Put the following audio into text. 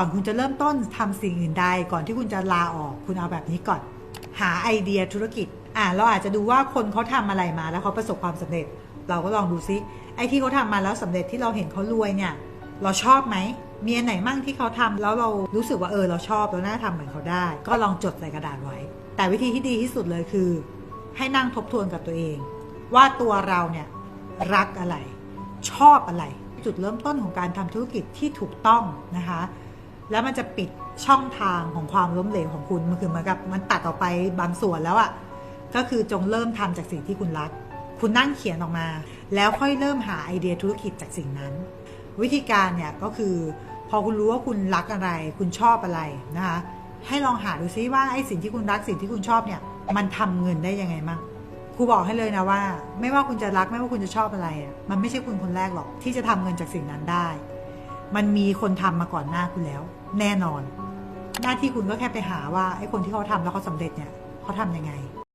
ก่อนคุณจะเริ่มต้นทำสิ่งอื่นใดก่อนที่คุณจะลาออก คุณเอาแบบนี้ก่อน หาไอเดียธุรกิจอ่าเราอาจจะดูว่าคนเขาทำอะไรมาแล้วเขาประสบความสำเร็จ เราก็ลองดูซิไอที่เขาทำมาแล้วสำเร็จที่เราเห็นเขารวยเนี่ย เราชอบไหมมีอันไหนมั่งที่เขาทำแล้วเรารู้สึกว่าเออเราชอบเราน่าทำเหมือนเขาได้ ก็ลองจดใส่กระดาษไว้ แต่วิธีที่ดีที่สุดเลยคือ ให้นั่งทบทวนกับตัวเอง ว่าตัวเราเนี่ยรักอะไร ชอบอะไร จุดเริ่มต้นของการทำธุรกิจที่ถูกต้องนะคะ แล้วมันจะปิดช่องทางของความล้มเหลวของคุณมันคือเหมือนกับมันตัดออกไปบางส่วนแล้วอะ่ะก็คือจงเริ่มทำจากสิ่งที่คุณรัก คุณนั่งเขียนออกมา แล้วค่อยเริ่มหาไอเดียธุรกิจจากสิ่งนั้น วิธีการเนี่ยก็คือ พอคุณรู้ว่าคุณรักอะไร คุณชอบอะไรนะคะให้ลองหาดูซิว่าไอ้สิ่งที่คุณรักสิ่งที่คุณชอบเนี่ยมันทำเงินได้ยังไงมั่งครูบอกให้เลยนะว่า ไม่ว่าคุณจะรักไม่ว่าคุณจะชอบอะไร มันไม่ใช่คุณคนแรกหรอกที่จะทำเงินจากสิ่งนั้นได้ มันมีคนทำมาก่อนหน้าคุณแล้ว แน่นอน หน้าที่คุณก็แค่ไปหาว่าไอ้คนที่เขาทำแล้วเขาสำเร็จเนี่ยเขาทำยังไง